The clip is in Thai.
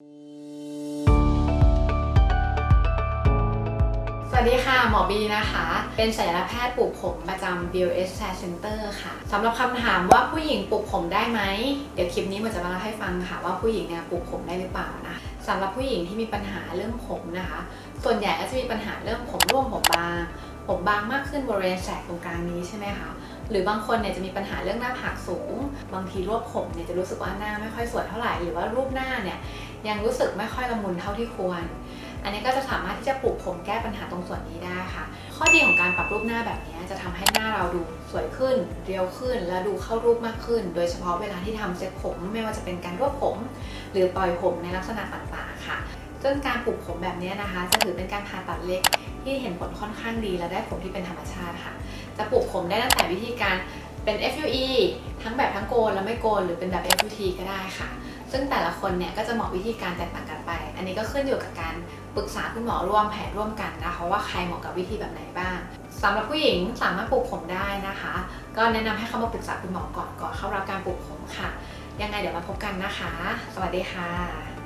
สวัสดีค่ะ หมอบีนะคะ เป็นศัลยแพทย์ปลูกผมประจำ BOS Hair Center ค่ะสำหรับคำถามว่าผู้หญิงปลูกผมได้ไหม เดี๋ยวคลิปนี้มันจะมาเล่าให้ฟังค่ะ ว่าผู้หญิงเนี่ยปลูกผมได้หรือเปล่านะสำหรับผู้หญิงที่มีปัญหาเรื่องผมนะคะ ส่วนใหญ่ก็จะมีปัญหาเรื่องผมร่วงผมบาง ผมบางมากขึ้นบริเวณแสกตรงกลางนี้ใช่ไหมคะหรือบางคนเนี่ยจะมีปัญหาเรื่องหน้าผากสูง บางทีรวบผมเนี่ยจะรู้สึกว่าหน้าไม่ค่อยสวยเท่าไหร่ หรือว่ารูปหน้าเนี่ย ยังรู้สึกไม่ค่อยละมุนเท่าที่ควร อันนี้ก็จะสามารถที่จะปลูกผมแก้ปัญหาตรงส่วนนี้ได้ค่ะ ข้อดีของการปรับรูปหน้าแบบนี้จะทำให้หน้าเราดูสวยขึ้น เรียวขึ้น และดูเข้ารูปมากขึ้น โดยเฉพาะเวลาที่ทำเซ็ตผม ไม่ว่าจะเป็นการรวบผม หรือปล่อยผมในลักษณะต่างๆค่ะซึ่งการปลูกผมแบบนี้นะคะ จะถือเป็นการผ่าตัดเล็กที่เห็นผลค่อนข้างดีและได้ผมที่เป็นธรรมชาติค่ะ จะปลูกผมได้ตั้งแต่วิธีการเป็น FUE ทั้งแบบทั้งโกนและไม่โกนหรือเป็นแบบ FUT ก็ได้ค่ะ ซึ่งแต่ละคนเนี่ยก็จะเหมาะวิธีการแตกต่างกันไป อันนี้ก็ขึ้นอยู่กับการปรึกษาคุณหมอร่วมแผนร่วมกันนะคะว่าใครเหมาะกับวิธีแบบไหนบ้างสำหรับผู้หญิงสามารถปลูกผมได้นะคะ ก็แนะนำให้เข้ามาปรึกษาคุณหมอก่อนก่อนเข้ารับการปลูกผมค่ะ ยังไงเดี๋ยวมาพบกันนะคะ สวัสดีค่ะ